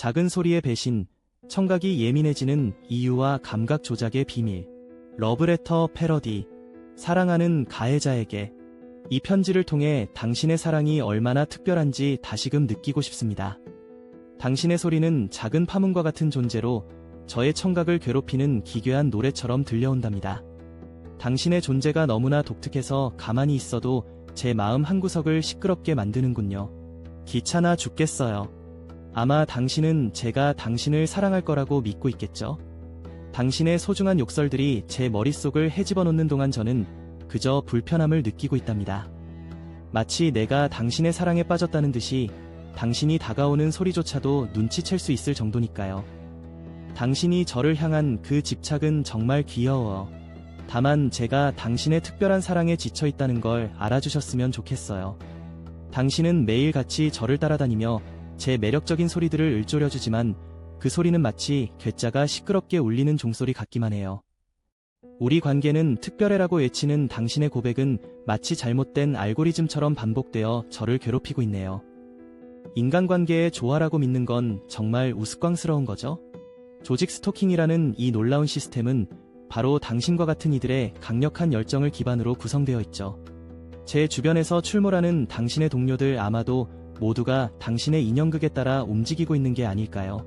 작은 소리의 배신, 청각이 예민해지는 이유와 감각 조작의 비밀, 러브레터 패러디, 사랑하는 가해자에게 이 편지를 통해 당신의 사랑이 얼마나 특별한지 다시금 느끼고 싶습니다. 당신의 소리는 작은 파문과 같은 존재로 저의 청각을 괴롭히는 기괴한 노래처럼 들려온답니다. 당신의 존재가 너무나 독특해서 가만히 있어도 제 마음 한구석을 시끄럽게 만드는군요. 귀찮아 죽겠어요. 아마 당신은 제가 당신을 사랑할 거라고 믿고 있겠죠? 당신의 소중한 욕설들이 제 머릿속을 헤집어 놓는 동안 저는 그저 불편함을 느끼고 있답니다. 마치 내가 당신의 사랑에 빠졌다는 듯이 당신이 다가오는 소리조차도 눈치챌 수 있을 정도니까요. 당신이 저를 향한 그 집착은 정말 귀여워. 다만 제가 당신의 특별한 사랑에 지쳐 있다는 걸 알아주셨으면 좋겠어요. 당신은 매일같이 저를 따라다니며 제 매력적인 소리들을 을조려주지만 그 소리는 마치 괴짜가 시끄럽게 울리는 종소리 같기만 해요. 우리 관계는 특별해라고 외치는 당신의 고백은 마치 잘못된 알고리즘처럼 반복되어 저를 괴롭히고 있네요. 인간관계의 조화라고 믿는 건 정말 우스꽝스러운 거죠? 조직 스토킹이라는 이 놀라운 시스템은 바로 당신과 같은 이들의 강력한 열정을 기반으로 구성되어 있죠. 제 주변에서 출몰하는 당신의 동료들 아마도 모두가 당신의 인형극에 따라 움직이고 있는 게 아닐까요?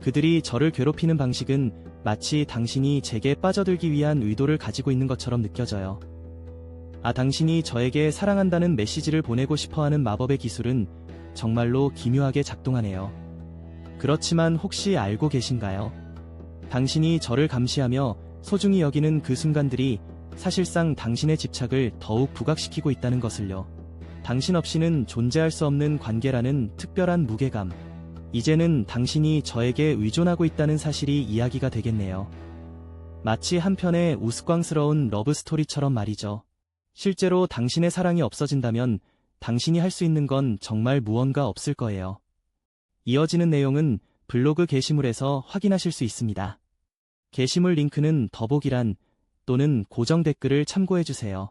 그들이 저를 괴롭히는 방식은 마치 당신이 제게 빠져들기 위한 의도를 가지고 있는 것처럼 느껴져요. 아, 당신이 저에게 사랑한다는 메시지를 보내고 싶어 하는 마법의 기술은 정말로 기묘하게 작동하네요. 그렇지만 혹시 알고 계신가요? 당신이 저를 감시하며 소중히 여기는 그 순간들이 사실상 당신의 집착을 더욱 부각시키고 있다는 것을요. 당신 없이는 존재할 수 없는 관계라는 특별한 무게감. 이제는 당신이 저에게 의존하고 있다는 사실이 이야기가 되겠네요. 마치 한편의 우스꽝스러운 러브스토리처럼 말이죠. 실제로 당신의 사랑이 없어진다면 당신이 할 수 있는 건 정말 무언가 없을 거예요. 이어지는 내용은 블로그 게시물에서 확인하실 수 있습니다. 게시물 링크는 더보기란 또는 고정 댓글을 참고해주세요.